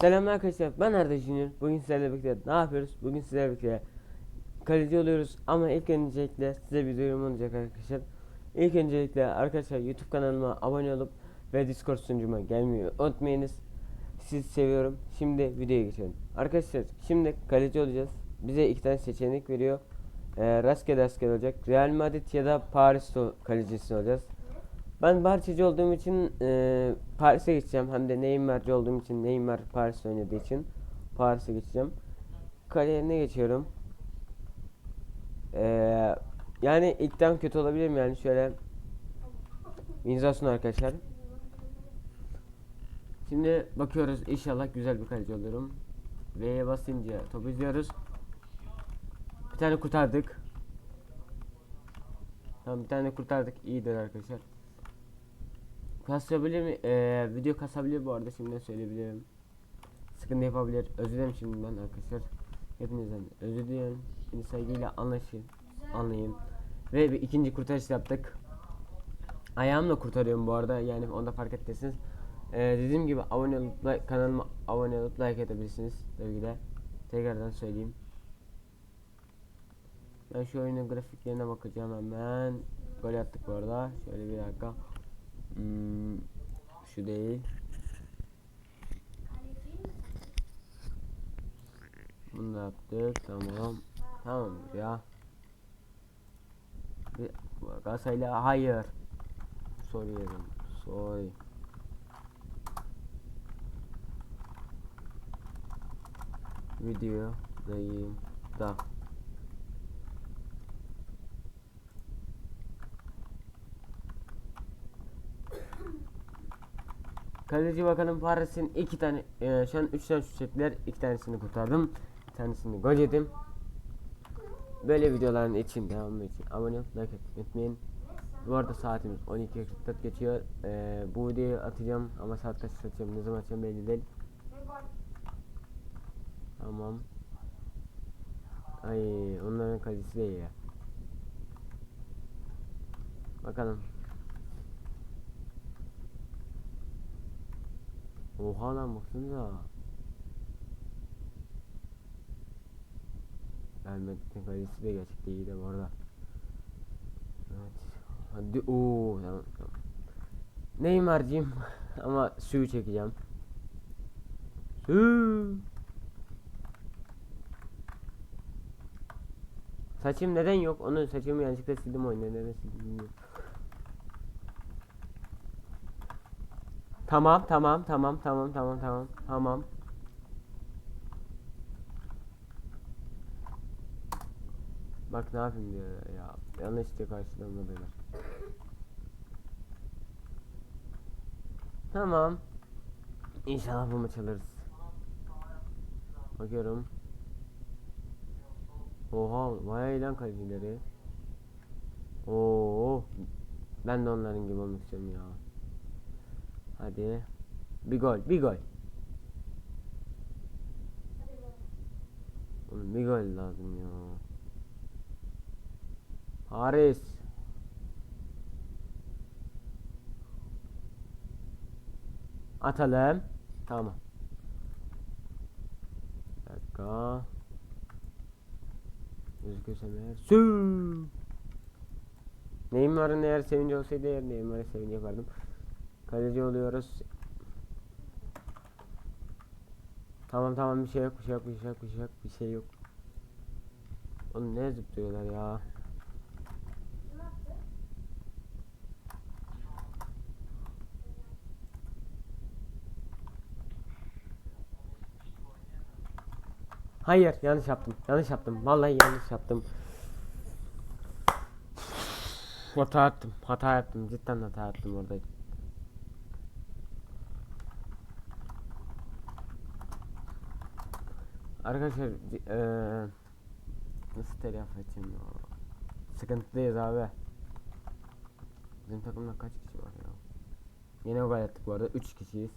Selamlar arkadaşlar ben Arda Junior. Bugün sizlerle birlikte ne yapıyoruz? Bugün sizlerle birlikte kaleci oluyoruz ama ilk öncelikle size bir duyurum olacak arkadaşlar. İlk öncelikle arkadaşlar YouTube kanalıma abone olup ve Discord sunucuma gelmeyi unutmayınız. Sizi seviyorum. Şimdi videoya geçelim. Arkadaşlar şimdi kaleci olacağız. Bize iki tane seçenek veriyor. Ee, rastgele rastgele olacak. Real Madrid ya da Paris kalecisi olacağız. Ben Barçacı olduğum için e, Paris'e geçeceğim. Hem de Neymar'cı olduğum için Neymar Paris oynadığı için Paris'e geçeceğim. Kaleye ne geçiyorum? Ee, yani ilkten kötü olabilirim yani şöyle imzasın arkadaşlar. Şimdi bakıyoruz inşallah güzel bir kaleci olurum. V'ye basınca topu izliyoruz. Bir tane kurtardık. Tamam bir tane kurtardık. İyidir arkadaşlar. Kasabilir mi? Ee, video kasabilir bu arada şimdiden söyleyebilirim. Sıkıntı yapabilir. Özür dilerim şimdiden arkadaşlar. Hepinizden özür diliyorum. Beni saygıyla anlaşın. Anlayın. Ve bir ikinci kurtarış yaptık. Ayağımla kurtarıyorum bu arada. Yani onda fark ettiniz. Ee, dediğim gibi abone olup like, kanalıma abone olup like edebilirsiniz sevgiler. Tekrardan söyleyeyim. Ben şu oyunun grafiklerine bakacağım hemen. Gol attık bu arada. Şöyle bir dakika. Hmm, şu değil. Bunu da yaptık. Tamam. Tamam ya. Bir Galatasaray'la hayır. Soruyorum. Sorry. Video dayım da. Kaleci bakalım Paris'in iki tane e, şu an üç tane şut çektiler. iki tanesini kurtardım. Bir tanesini gol yedim. Böyle videoların için devamı için abone olup like etmeyi unutmayın. Bu arada saatimiz 12.44 geçiyor. E, bu videoyu atacağım ama saat kaç atacağım ne zaman atacağım belli değil. Tamam. Ay onların kalecisi de iyi ya. Bakalım. Oha lan baksanıza. Elbette kalecisi de gerçekten iyi de bu arada. Evet. Hadi ooo tamam tamam. Neymar'cıyım ama suyu çekeceğim. Su. Saçım neden yok? Onu saçımı yanlışlıkla sildim oyunda. Neden sildim bilmiyorum. Tamam tamam tamam tamam tamam tamam tamam. Bak ne yapayım diyor ya. Yanlış diyor karşılığında beyler. Tamam. İnşallah bu maç alırız. Bakıyorum. Oha bayağı iyi lan kalecileri. Oo. Ben de onların gibi olmak istiyorum ya. Hadi. Bir gol, bir gol. Oğlum bir gol lazım ya. Haris. Atalım. Tamam. Bir dakika. Gözüküyorsam eğer. Sü. Neymar'ın eğer sevinci olsaydı eğer Neymar'a sevinci yapardım. Kaleci oluyoruz. Tamam tamam bir şey yok bir şey yok bir şey yok bir şey yok bir şey yok. Oğlum ne zıplıyorlar ya. Hayır yanlış yaptım. Yanlış yaptım. Vallahi yanlış yaptım. Hata yaptım. Hata yaptım. Cidden hata yaptım orada. Arkadaşlar eee nasıl telafi edeceğim ya? Sıkıntıdayız abi. Bizim takımda kaç kişi var ya? Yine gol attık bu arada 3 kişiyiz.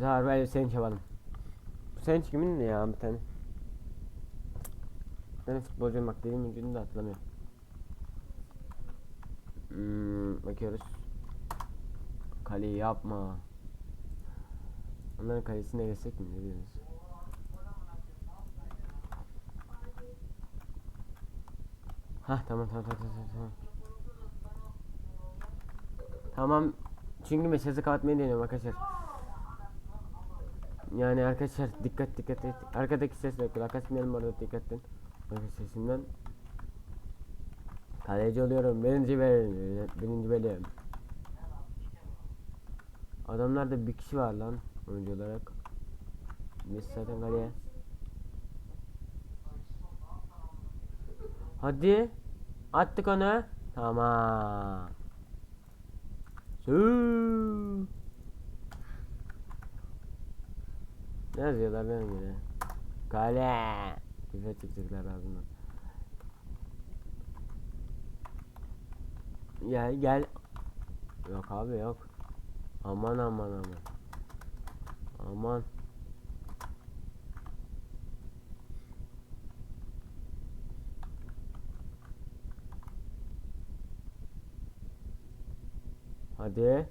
Böyle sevinç yapalım. Bu sevinç kimin ya bir tane? Bir tane bak dediğim ucunu da hatırlamıyorum. Hmm, bakıyoruz. Kaleyi yapma. Onların kalesine geçsek mi ne diyorsunuz? Hah tamam tamam tamam tamam tamam. Tamam. Çünkü mesajı kapatmayı deniyorum arkadaşlar. Yani arkadaşlar dikkat dikkat et. Arkadaki sesle kulak asmayalım orada dikkat edin. Arkadaş sesinden. Kaleci oluyorum. Birinci benim. Birinci benim. Adamlarda bir kişi var lan oyuncu olarak. Biz zaten kaleye. Hadi. Attık onu. Tamam. Suu. Ne yazıyorlar benim yine? Kale. Küfe çıkacaklar ağzından. Gel gel. Yok abi yok. Aman aman aman. Aman. Hadi.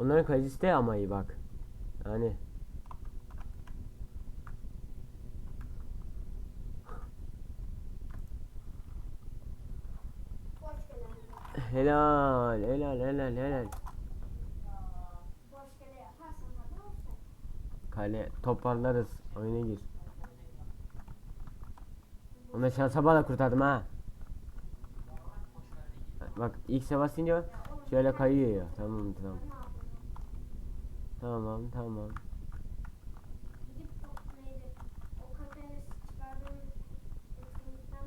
Onların kalecisi de ama iyi bak. Yani helal helal helal helal. Kale toparlarız. Oyuna gir. Onu şansa bana kurtardım ha. Bak ilk Sebastian şöyle kayıyor ya. Tamam tamam. Tamam tamam.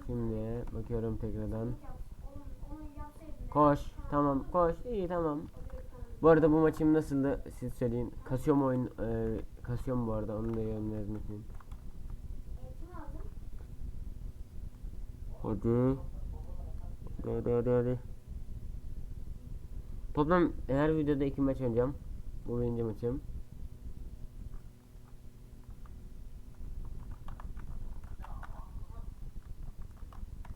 Şimdi bakıyorum tekrardan. etkinlik yap. Onu, onu yapsaydın. Koş. Tamam koş. İyi tamam. Bu arada bu maçım nasıldı siz söyleyin. Kasıyor mu oyun? E, kasıyor mu bu arada onu da. Eğitim aldın. Hadi. Hadi hadi hadi. Toplam her videoda iki maç oynayacağım. Bu birinci maçım.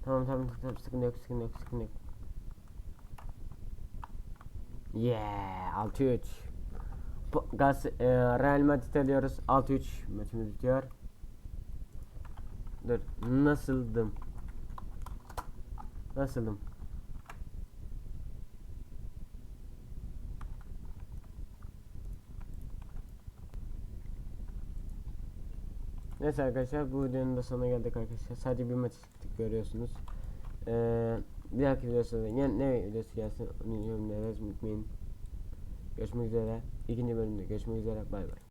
Tamam tamam tamam sıkıntı yok sıkıntı yok sıkıntı yok. Yeah 6-3. Bu- Gaz, e, Real Madrid alıyoruz 6-3 maçımız bitiyor. Dur nasıldım? Nasılım? Neyse arkadaşlar bu videonun da sonuna geldik arkadaşlar. Sadece bir maç görüyorsunuz. Ee, bir dahaki videoda yani ne videosu gelsin onu yorumlara yazmayı unutmayın. Görüşmek üzere. İkinci bölümde görüşmek üzere. Bay bay.